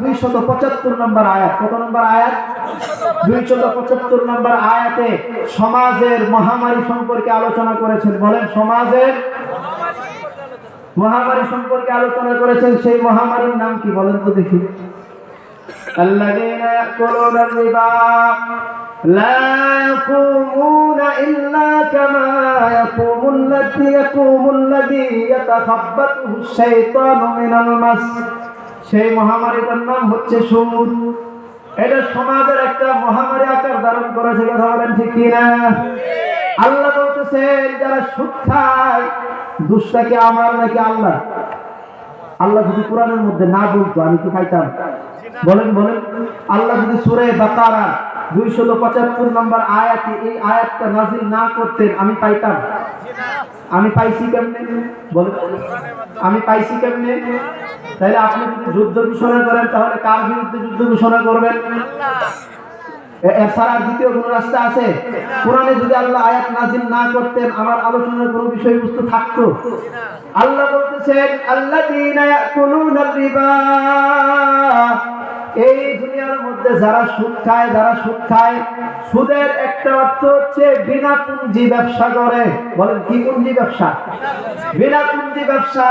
দুইশত পঁচাত্তর নম্বর আয়াত কত নম্বর আয়াত দুইশত পঁচাত্তর নম্বর আয়াতে সমাজের মহামারী সম্পর্কে আলোচনা করেছেন বলেন সমাজের মহামারী সম্পর্কে আলোচনা করেছেন সেই মহামারীর নাম কি বলেন তো দেখি الذين يأكلون الربا لا يقومون إلا كما يقوم الذي يقوم الذي يتخبطه الشيطان من المس সেই মহামারীটার নাম হচ্ছে সুদ। এটা সমাজের একটা মহামারী আকার ধারণ করেছে, কথা বলেন ঠিক কিনা? আল্লাহ বলতেছেন যারা সুদ খায় দুষ্টা কি আমার নাকি আল্লাহ আল্লাহ যদি কোরআনের মধ্যে না বলতো, আমি কি খাইতাম? বলেন বলেন। আল্লাহ যদি সুরে বাকারা দুইশো পঁচাত্তর নম্বর আয়াতে এই আয়াতটা নাজিল না করতেন, আমি পাইতাম। আমি পাইছি কেমনে? বলেন। আমি পাইছি কেমনে? তাহলে আপনি যদি যুদ্ধ ঘোষণা করেন, তাহলে কার বিরুদ্ধে যুদ্ধ ঘোষণা করবেন? রাস্তা আছে? যদি আল্লাহ আয়াত না করতেন, আমার আলোচনার কোনো বিষয়বস্তু থাকতো। আল্লাহ বলতেছেন আল্লাহ এই মধ্যে যারা সুদ খায়, যারা সুদ খায়, সুদের একটা অর্থ হচ্ছে বিনা পুঁজি ব্যবসা করে। বলেন, কি পুঁজি ব্যবসা? বিনা পুঁজি ব্যবসা,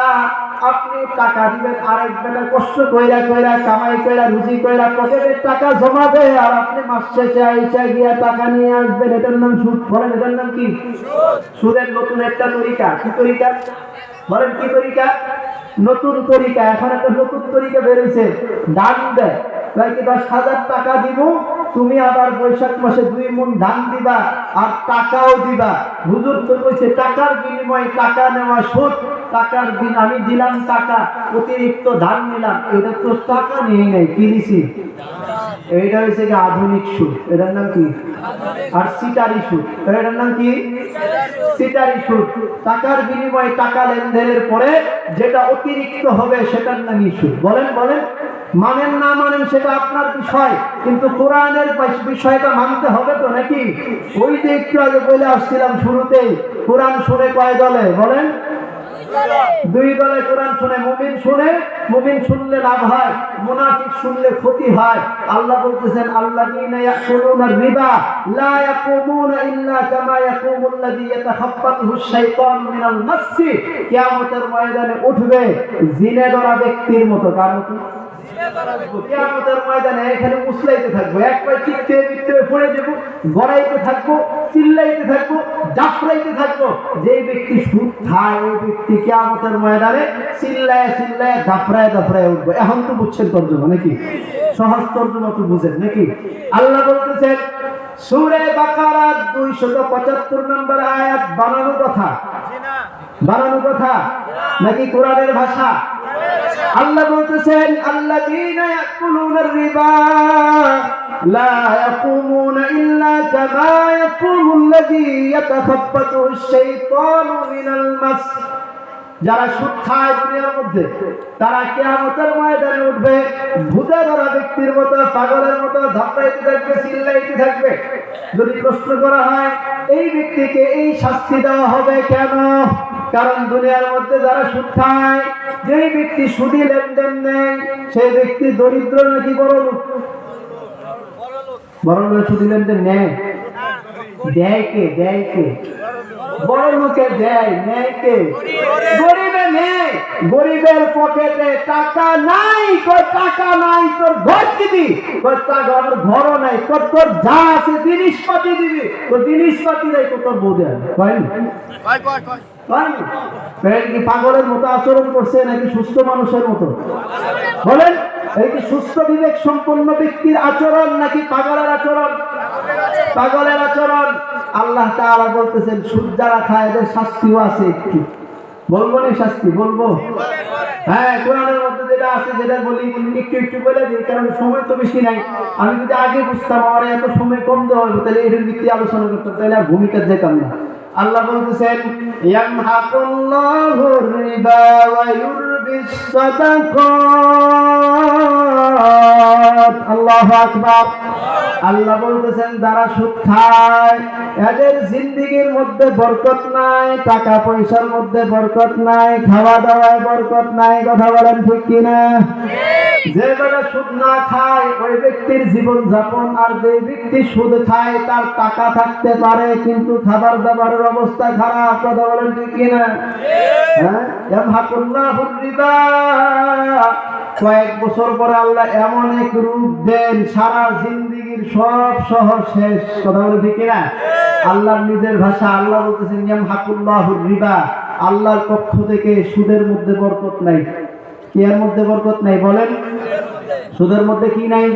আপনি টাকা দিবেন, আরেক বেলা কষ্ট কইরা কইরা, কামাই কইরা, রুজি কইরা পকেটের টাকা জমাবে, আর আপনি মাস শেষে আইসা গিয়া টাকা নিয়ে আসবেন। এটার নাম সুদ। বলেন, এটার নাম কি? সুদের নতুন একটা তরিকা। কি তরিকা? বলেন, কি তরিকা? নতুন তরিকা। এখন একটা নতুন তরিকা বেরোইছে দান দেয়। তাই কি দশ হাজার টাকা দিব? তুমি আবার বৈশাখ মাসে দুই মন ধান দিবা আর টাকাও দিবা। হুজুর তো কইছে, টাকার বিনিময়ে টাকা নেওয়া সুদ, টাকার বিন আমি দিলাম টাকা, অতিরিক্ত ধান নিলাম। এটা তো টাকা নিয়ে নেই, কি দিছি? এইটা হচ্ছে কি আধুনিক সুদ। এটার নাম কি? আর সিটারি সুদ। এটার নাম কি? সিটারি সুদ। টাকার বিনিময়ে টাকা লেনদেনের পরে যেটা অতিরিক্ত হবে সেটার নামই সুদ। বলেন বলেন। মানেন না মানেন সেটা আপনার বিষয়, কিন্তু কোরআনের বিষয়টা মানতে হবে তো নাকি? ওই যে একটু আগে বলে আসছিলাম শুরুতেই, কোরআন শুনে কয় দলে? বলেন। দুই দলে কোরআন শুনে, মুমিন শুনে, মুমিন শুনলে লাভ হয়, মুনাফিক শুনলে ক্ষতি হয়। আল্লাহ বলতেছেন, আল্লাযীনা ইয়াকুলুনা রিবা, লা ইয়াকুমুনা ইল্লা কামা ইয়াকুমুল্লাযী ইয়াতাখাব্বাতুহু শাইতানু মিনাল মাসসি কিয়ামতের ময়দানে উঠবে জিনে ধরা ব্যক্তির মতো কারণ মতো? কিয়ামতের ময়দানে এখানে মুসলাইতে থাকব এক পায়ে চিত্তে বিত্তে পড়ে দেবো গড়াইতে থাকব চিল্লাইতে থাকব জাফরাইতে থাকব। যে ব্যক্তি সুদ খায় ওই ব্যক্তি কিয়ামতের ময়দানে চিল্লায় চিল্লায় দাফরায় দাফরায় উঠবো। এখন তো বুঝছেন তর্জমা নাকি? সহজ তর্জমা তো বুঝেন নাকি? আল্লাহ বলতেছেন সুরে বাকারা দুইশত পঁচাত্তর নম্বর আয়াত বানানো কথা। বানানো কথা। নাকি কোরআনের ভাষা? আল্লাহ বলতেছেন, আল্লাযীনা ইয়াকুলুনা রিবা, লা ইয়াকুমুনা ইল্লা কামা ইয়াকুমুল্লাযী ইয়াতাখাব্বাতুহু আশ-শাইতানু মিনাল মাস। যারা সুদ খায় দুনিয়ার মধ্যে, তারা কেয়ামতের ময়দানে উঠবে ভূতে ধরা ব্যক্তির মতো, পাগলের মতো ধাপ্পাইতে থাকবে, চিল্লাইতে থাকবে। যদি প্রশ্ন করা হয়, এই ব্যক্তিকে এই শাস্তি দেওয়া হবে কেন? কারণ দুনিয়ার মধ্যে যারা সুদ খায় যেই ব্যক্তি সুদি লেনদেন নেই সেই ব্যক্তি দরিদ্র নাকি বড় লোক? বড় লোক সুদি লেনদেন নেয়। দেয় কে? দেয় কে? বড় লোকে দেয়, নেয় কে? গরিবে নেই গরিবের পকেটে টাকা নাই তোর টাকা নাই, তোর ঘর দিবি। তোর টাকা ঘরও নাই, তোর তোর যা আছে জিনিসপাতি দিবি। তোর জিনিসপাতি নাই তোর বোধ হয়নি হয়নি প্যারেন্ট কি পাগলের মতো আচরণ করছে নাকি সুস্থ মানুষের মতো? বলেন, এই কি সুস্থ বিবেক সম্পন্ন ব্যক্তির আচরণ নাকি পাগলের আচরণ? পাগলের আচরণ। আল্লাহ তাআলা বলতেছেন সুদ যারা খায় এদের শাস্তিও আছে একটু। বলব নি শাস্তি? বলব? হ্যাঁ কোরআনের মধ্যে যেটা আছে, যেটা বলি একটু একটু বলে দিই, কারণ সময় তো বেশি নাই। আমি যদি আগে বুঝতাম, আমার এত সময় কম দেওয়া হলো তাহলে এর ভিত্তি আলোচনা করতাম, তাহলে আর ভূমিকা যেতাম না। আল্লাহ বলতেছেন, ইয়ামহাকুল্লাহু রিবা আল্লাহ বলতেছেন, যারা সুদ খায়, এদের জিন্দিগির মধ্যে বরকত নাই টাকা পয়সার মধ্যে বরকত নাই খাওয়া দাওয়ায় বরকত নাই, কথা বলেন ঠিক কিনা? যে বেটা সুদ না খায়, ওই ব্যক্তির জীবন যাপন আর যে ব্যক্তি সুদ খায়, তার টাকা থাকতে পারে, কিন্তু খাবার দাবারের অবস্থা খারাপ, কথা বলেন ঠিক কিনা? হ্যাঁ? কয়েক বছর পরে আল্লাহ এমন এক রূপ দেন, সারা জিন্দিগির সব সহ শেষ, কথা বলে ঠিক কিনা? আল্লাহ নিজের ভাষা, আল্লাহ বলতেছেন, ইয়ামহাকুল্লাহুর রিবা। আল্লাহর পক্ষ থেকে সুদের মধ্যে বরকত নাই। কি এর মধ্যে বরকত নাই, বলেন? সুদের মধ্যে কি নাই?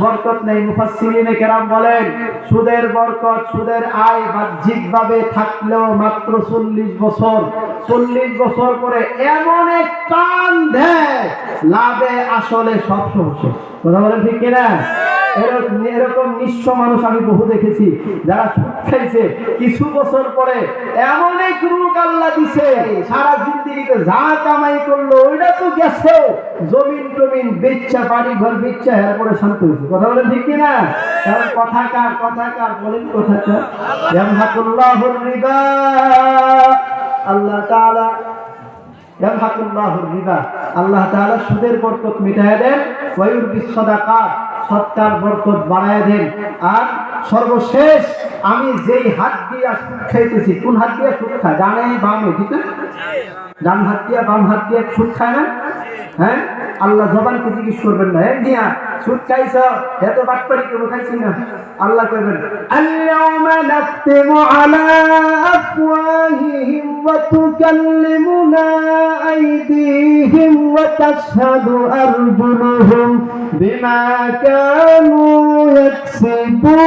বরকত নেই। মুফাসসিরিনে কেরাম বলেন, সুদের বরকত, সুদের আয় বাহ্যিকভাবে থাকলেও মাত্র চল্লিশ বছর। চল্লিশ বছর পরে এমন এক টান দেয়, লাভে আসলে সব সমস্যা। কথা বলেন ঠিক কিনা? এরকম নিঃস্ব মানুষ আমি বহু দেখেছি, যারা সুদ খাইছে। কিছু বছর পরে এমন এক রূপ আল্লাহ দিছে, সারা জিন্দিগিতে যা কামাই করল, ওইটা তো গেছে। জমিন টমিন বেচ্চা বাড়ি ঘর বেচ্চা এর পরে শান্ত হয়েছে। কথা বলেন ঠিক কিনা? কারণ কথা কার, কথা বলেন কথা আল্লাহ রিবা আল্লাহ তাআলা সুদের দেন বাড়ায় দেন। আর সর্বশেষ আমি যেই হাত দিয়া সুদ খাইতেছি, কোন হাত দিয়া সুদ খায়? ডানে বামে, ঠিক ডান হাত দিয়া, বাম হাত দিয়া সুদ খায় না? হ্যাঁ? আল্লাহ জবানকে জিজ্ঞেস করবেন না হ্যাঁ দিয়া সুদ খাইছ? এত বাটপারি কেউ খাইছি না? আল্লাহ করবেন আল্লাহ وتكلمنا أيديهم وتشهد أرجلهم بما كانوا يكسبون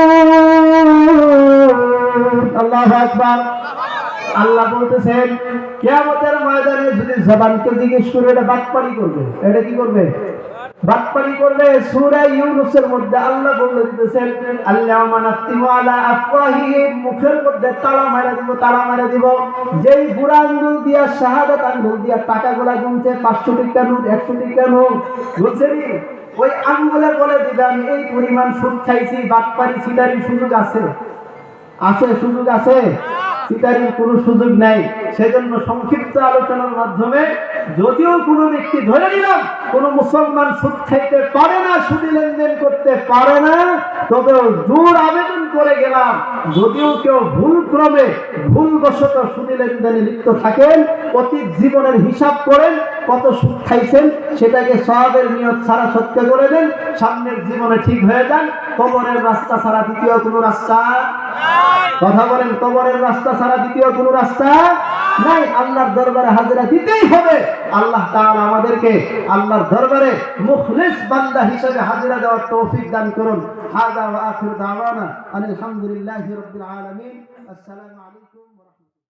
الله أكبر আল্লাহ বলতেছেন কেয়ামতের ময়দানে যদি জবানকে জিজ্ঞেস করে এটা বাটপারি করবে এটা কি করবে বাটপারি করবে সূরা ইউনুসের মধ্যে আল্লাহ বলে দিতেছেন আল্লাহুম্মা নাফতিমু আলা আফওয়াহিহিম মুখের মধ্যে তালা মারা দিব, তালা মারা দিব। যেই বুড়া আঙ্গুল দিয়া, শাহাদাত আঙ্গুল দিয়া টাকাগুলা গুনছে 500 টাকা নোট 100 টাকা নোট বুঝছেন ওই আঙ্গুলে বলে দিবে, আমি এই পরিমাণ সুদ খাইছি, বাটপারি সিটারি সুযোগ আছে। আছে সুযোগ আছে? শিকারীর কোনো সুযোগ নাই। সেজন্য সংক্ষিপ্ত আলোচনার মাধ্যমে যদিও কোনো ব্যক্তি ধরে নিলাম, কোনো মুসলমান সুদ খাইতে পারে না, সুদি লেনদেন করতে পারে না তবে জোর আবেদন করে গেলাম। যদিও কেউ ভুল ক্রমে ভুলবশত সুদি লেনদেনে লিপ্ত থাকেন, অতীত জীবনের হিসাব করেন, কত সুদ খাইছেন, সেটাকে সবের নিয়ত ছাড়া সত্য করে দেন, সামনের জীবনে ঠিক হয়ে যান, কবরের রাস্তা ছাড়া দ্বিতীয় কোনো রাস্তা? কথা বলেন, কবরের রাস্তা ছাড়া দ্বিতীয় কোনো রাস্তা? নাই আল্লাহর দরবারে হাজিরা দিতেই হবে। আল্লাহ তাআলা আমাদেরকে আল্লাহর দরবারে মুখলিস বান্দা হিসেবে হাজিরা দেওয়ার তৌফিক দান করুন। হাদা ওয়া আখির আসসালামু আলাইকুম।